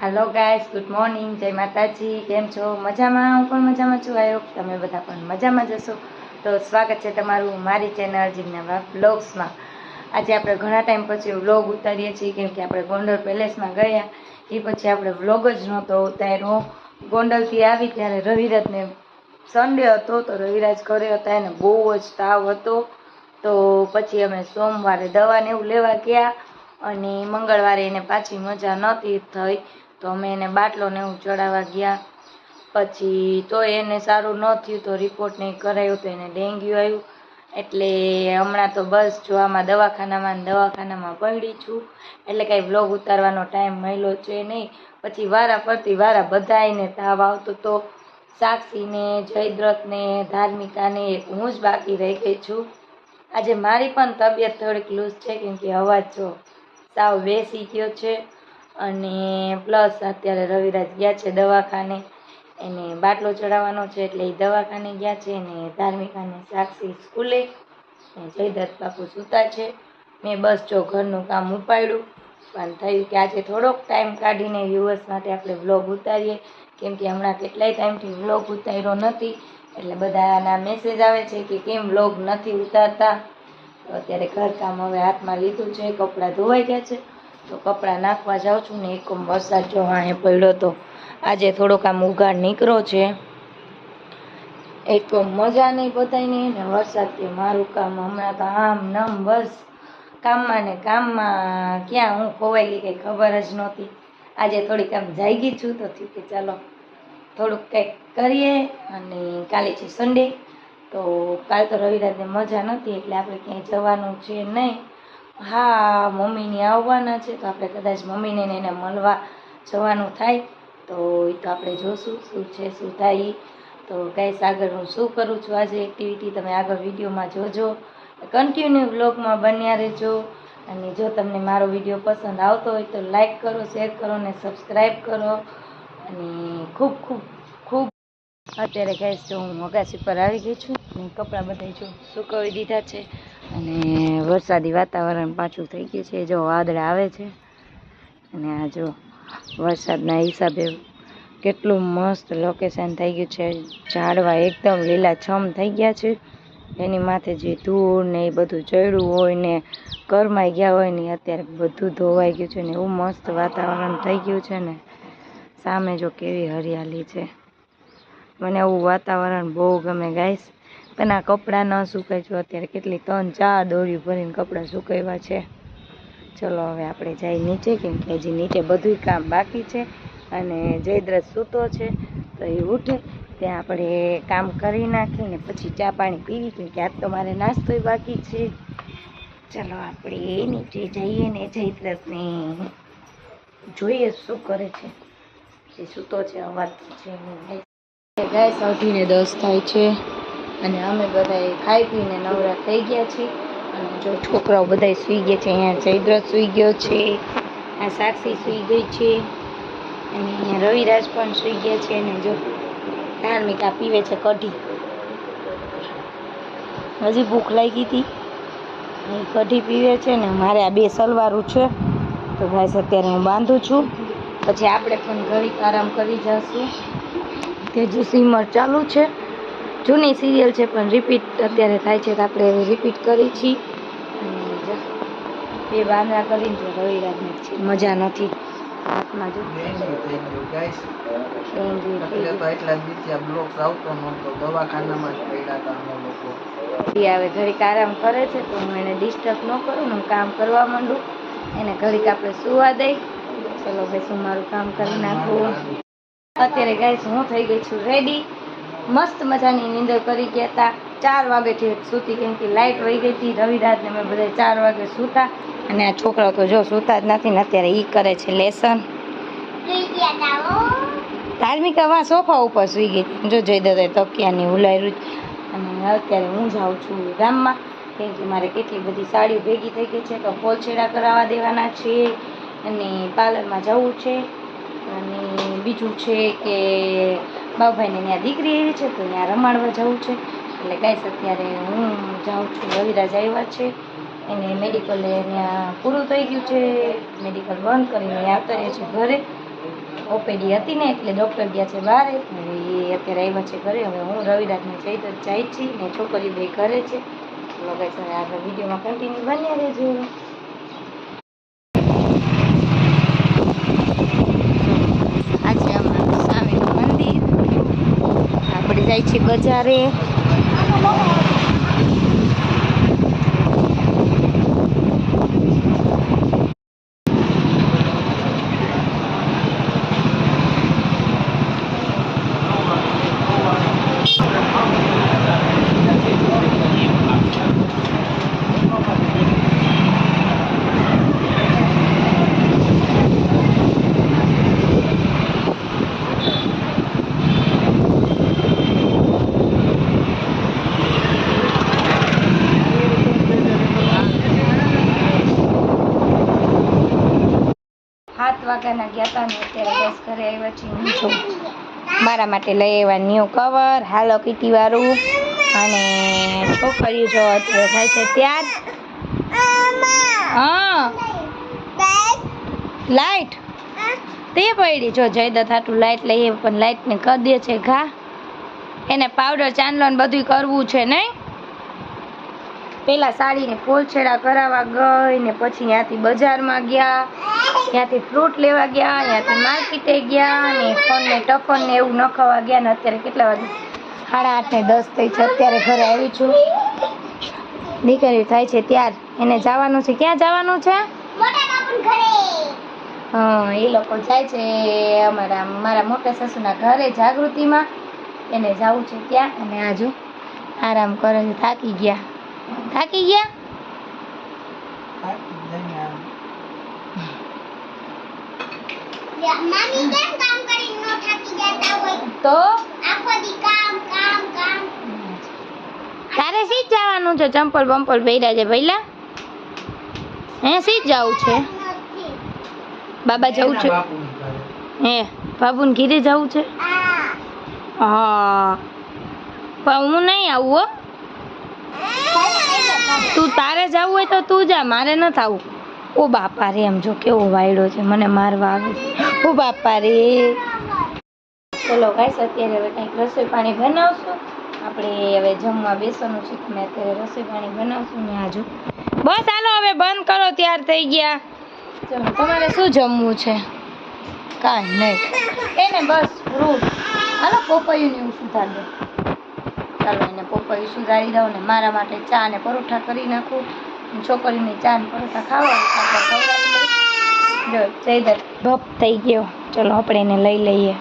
હાલો guys good morning જય માતાજી કેમ છો? મજામાં? હું પણ મજામાં છું. આવ્યો તમે બધા પણ મજામાં જશો તો સ્વાગત છે તમારું મારી ચેનલ જીજ્ઞાવા બ્લોગ્સમાં. આજે આપણે ઘણા ટાઈમ પછી વ્લોગ ઉતારીએ છીએ, કેમ કે આપણે ગોંડલ પેલેસમાં ગયા. એ પછી આપણે વ્લોગ જ નહોતો ઉતાર્યો. ગોંડલથી આવી ત્યારે રવિરાજને સન્ડે હતો, તો રવિરાજ ઘરે હતા. એને બહુ જ તાવ હતો. તો પછી અમે સોમવારે દવાને એવું લેવા ગયા. અને મંગળવારે એને પાછી મજા નહોતી થઈ. તો અમે એને બાટલો ને એવું ચડાવવા ગયા. પછી તો એને સારું ન થયું તો રિપોર્ટ નહીં કરાયો તો એને ડેન્ગ્યુ આવ્યું. એટલે હમણાં તો બસ જો આમાં દવાખાનામાં ને દવાખાનામાં પડી છું. એટલે કાંઈ વ્લોગ ઉતારવાનો ટાઈમ મળ્યો છે નહીં. પછી વારા ફરતી વારા બધાને તાવ આવતો તો સાક્ષીને, જયદ્રથને, ધાર્મિકાને એક હું જ બાકી રહી ગઈ છું. આજે મારી પણ તબિયત થોડીક લૂઝ છે કેમ કે અવાજ જો સાવ બેસી ગયો છે. અને પ્લસ અત્યારે રવિરાજ ગયા છે દવાખાને. એને બાટલો ચડાવવાનો છે એટલે એ દવાખાને ગયા છે અને ધાર્મિક અને સાક્ષી સ્કૂલે. જયદત્ત બાપુ સૂતા છે. મેં બસ જો ઘરનું કામ ઉપાડ્યું. પણ થયું કે આજે થોડોક ટાઈમ કાઢીને વ્યુઅર્સ માટે આપણે વ્લોગ ઉતારીએ. કેમ કે હમણાં કેટલાય ટાઈમથી વ્લોગ ઉતાર્યો નથી. એટલે બધાના મેસેજ આવે છે કે કેમ વ્લોગ નથી ઉતારતા. તો અત્યારે ઘરકામ હવે હાથમાં લીધું છે, કપડાં ધોવાઈ ગયા છે. તો કપડાં નાખવા જાઉં છું ને એકમ વરસાદ જો અહીંયા પડ્યો તો આજે થોડોક આમ ઉઘાડ નીકળો છે. એક મજા નહીં બધાયને ને વરસાદ કે મારું કામ હમણાં તો આમ નમ બસ. કામમાં ને કામમાં ક્યાં હું ખોવાઈ ગઈ કંઈ ખબર જ નહોતી. આજે થોડીક આમ જાગી છું તો થયું કે ચાલો થોડુંક કંઈક કરીએ અને કાલે છે સન્ડે તો કાલ તો રવિરાજને મજા નથી એટલે આપણે ક્યાંય જવાનું છે નહીં. હા, મમ્મીને આવવાના છે, તો આપણે કદાચ મમ્મીને એને મળવા જવાનું થાય, તો એ તો આપણે જોશું શું છે, શું થાય. તો ગાઈસ, આગળ હું શું કરું છું આજે એક્ટિવિટી તમે આગળ વિડીયોમાં જોજો. કન્ટિન્યુ બ્લોગમાં બન્યા રહેજો. અને જો તમને મારો વીડિયો પસંદ આવતો હોય, તો લાઈક કરો શેર કરો ને સબસ્ક્રાઈબ કરો. અને ખૂબ ખૂબ ખૂબ. અત્યારે ગેસ જો હું મગાસી પર આવી ગઈ છું, અને કપડાં બધા જો સુકવી દીધા છે. અને વરસાદી વાતાવરણ પાછું થઈ ગયું છે. જો વાદળા આવે છે અને આ જો વરસાદના હિસાબે કેટલું મસ્ત લોકેશન થઈ ગયું છે. ઝાડવા એકદમ લીલાછમ થઈ ગયા છે. એની માથે જે ધૂળ ને એ બધું ચડ્યું હોય ને કરમાઈ ગયા હોય ને અત્યારે બધું ધોવાઈ ગયું છે ને એવું મસ્ત વાતાવરણ થઈ ગયું છે ને. સામે જો કેવી હરિયાળી છે. મને આવું વાતાવરણ બહુ ગમે ગાઈસ. પણ આ કપડાં ન સુકાય. જો અત્યારે કેટલી ત્રણ ચાર દોરી ભરીને કપડાં સુકાવ્યા છે. ચલો હવે આપણે જઈ નીચે, કેમ કે હજી નીચે બધું કામ બાકી છે અને જયદ્રથ સૂતો છે તો એ ઉઠે. ત્યાં આપણે કામ કરી નાખીને પછી ચા પાણી પીવી, કેમ કે આજ તો મારે નાસ્તોય બાકી છે. ચલો આપણે નીચે જઈએ ને જયદ્રથને જોઈએ શું કરે છે. એ સૂતો છે અવાજ છે. ગાય સૌધીને દસ થાય છે. અને અમે બધા ખાઈ પીને નવરા થઈ ગયા છીએ. અને જો છોકરાઓ બધા સૂઈ ગયા છે, અહીંયા જયદ્રથ સૂઈ ગયો છે, આ સાક્ષી સૂઈ ગઈ છે, અને અહીંયા રવિરાજ પણ સૂઈ ગયા છે, અને જો ધાર્મિક આ પીવે છે કઢી. હજી ભૂખ લાગી હતી. એ કઢી પીવે છે ને, મારે આ બે સલવારું છે. તો ભાઈ અત્યારે હું બાંધું છું. પછી આપણે પણ ઘડીક આરામ કરી જઈશું. તેજુ સિમર ચાલુ છે. જૂની સિરિયલ છે પણ રિપીટ અત્યારે થાય છે તો આપણે રિપીટ કરી છીએ અને બાંદરા બે કરીને જો રવિરાજને છે. મજા નથી. હાથમાં જો. એ ઘડીક આરામ કરે છે તો હું એને ડિસ્ટર્બ ન કરું હું કામ કરવા માંડું. એને ઘડીક આપણે સુવા દઈ. ચલો ભાઈ શું મારું કામ કરી નાખું? અત્યારે ગાઈસ હું થઈ ગઈ છું રેડી મસ્ત મજાની નીંદર કરી ગયા હતા. ચાર વાગેથી સૂતી કેમ કે લાઇટ વહી ગઈ હતી. રવિરાજને મેં બધા ચાર વાગે સૂતા અને આ છોકરાઓ તો જો સૂતા જ નથી ને અત્યારે ઈ કરે છે લેસન ધાર્મિકા વા સોફા ઉપર સૂઈ ગઈ હતી. જો જઈ દે તકિયાની ઉલાયરું અને અત્યારે હું જાઉં છું ગામમાં. કેમ કે મારે કેટલી બધી સાડીઓ ભેગી થઈ ગઈ છે તો પોલછેડા કરાવવા દેવાના છે. અને પાર્લરમાં જવું છે. અને બીજું છે કે બાબુભાઈને ત્યાં દીકરી એવી છે તો ત્યાં રમાડવા જવું છે. એટલે ગાઈસ અત્યારે હું જાઉં છું રવિરાજ આવ્યા છે. એને મેડિકલ ત્યાં પૂરું થઈ ગયું છે. મેડિકલ બંધ કરીને આવતા છે ઘરે. ઓપીડી હતી ને એટલે ડૉક્ટર ગયા છે બહાર. એટલે એ અત્યારે આવ્યા છે ઘરે. હવે હું રવિરાજને જઈ તો જાય છે ને છોકરી બે ઘરે છે. તો guys, હવે આગળ વિડીયોમાં કન્ટિન્યુ બન્યા રહેજો આજે અમારું સ્વામીનું મંદિર આપણે જાય છે બજારે. વાગ્યાના ગયા અત્યારે બસ ઘરે આવ્યા છીએ છું. મારા માટે લઈ આવ્યા ન્યૂ કવર હાલો કીટી વાળું અને છોકરીઓ જો અત્યારે થાય છે ત્યાર હા. લાઈટ તે પડી જો જયદત્ત હાટું લાઈટ લઈએ પણ લાઈટને કરી દે છે ઘા. એને પાવડર ચાંદલો ને બધું કરવું છે નહીં. પેલા સાડીને પોલછેડા કરાવવા ગઈ ને પછી ત્યાંથી બજારમાં ગયા. ત્યાંથી ફ્રૂટ લેવા ગયા ત્યાંથી માર્કેટે ગયા ને ફોનને ટફન ને એવું નખાવા ગયા ને અત્યારે કેટલા વાગે? સાડા આઠ ને દસ થઈ છે. અત્યારે ઘરે આવી છું. દીકરી થાય છે ત્યાર. એને જવાનું છે. ક્યાં જવાનું છે? હા એ લોકો જાય છે. અમારા મારા મોટા સસુના ઘરે જાગૃતિમાં. એને જવું છે ત્યાં. અને આજુ આરામ કરે છે. થાકી ગયા. થાકી ગયા? મામી કેમ કામ કરી નો થાકી જતા હોય? તો? આખો દી કામ કામ કામ. તારે સી જવાનું છે? ચંપલ બંપલ પહેર્યા છે પહેલા? હે સી જવું છે? બાબા જવું છે? હે બાબુને ઘીરે જવું છે? હા. પણ હું નહીં આવું હો. તું તારે જવું હોય તો તું જા મારે ન થવું. ઓ બાપા રે એમ જો કેવો વાયડો છે મને મારવા આવે છે. ઓ બાપા રે ચલો ગાઈસ અત્યારે હવે કંઈક રસોઈ પાણી બનાવશું. આપણે હવે જમવા બેસવાનું છે મેં અત્યારે રસોઈ પાણી બનાવશું ને આજુ બસ હાલો, હવે બંધ કરો, ત્યાર થઈ ગયા. ચલો, તમારે શું જમવું છે? કાંઈ નહીં. એને બસ ફ્રૂટ હાલો પોપૈયું ને એવું સુધાર દો ચાલો, એને પોપૈયું સુધારી દઉં ને મારા માટે ચા ને પરોઠા કરી નાખું. છોકરીને ચા ને પરોઠા ખાવા હોય તો આપણે ખવડાવી લઈએ જો જયદત્ત ભપ થઈ ગયો. ચલો, આપણે એને લઈ લઈએ.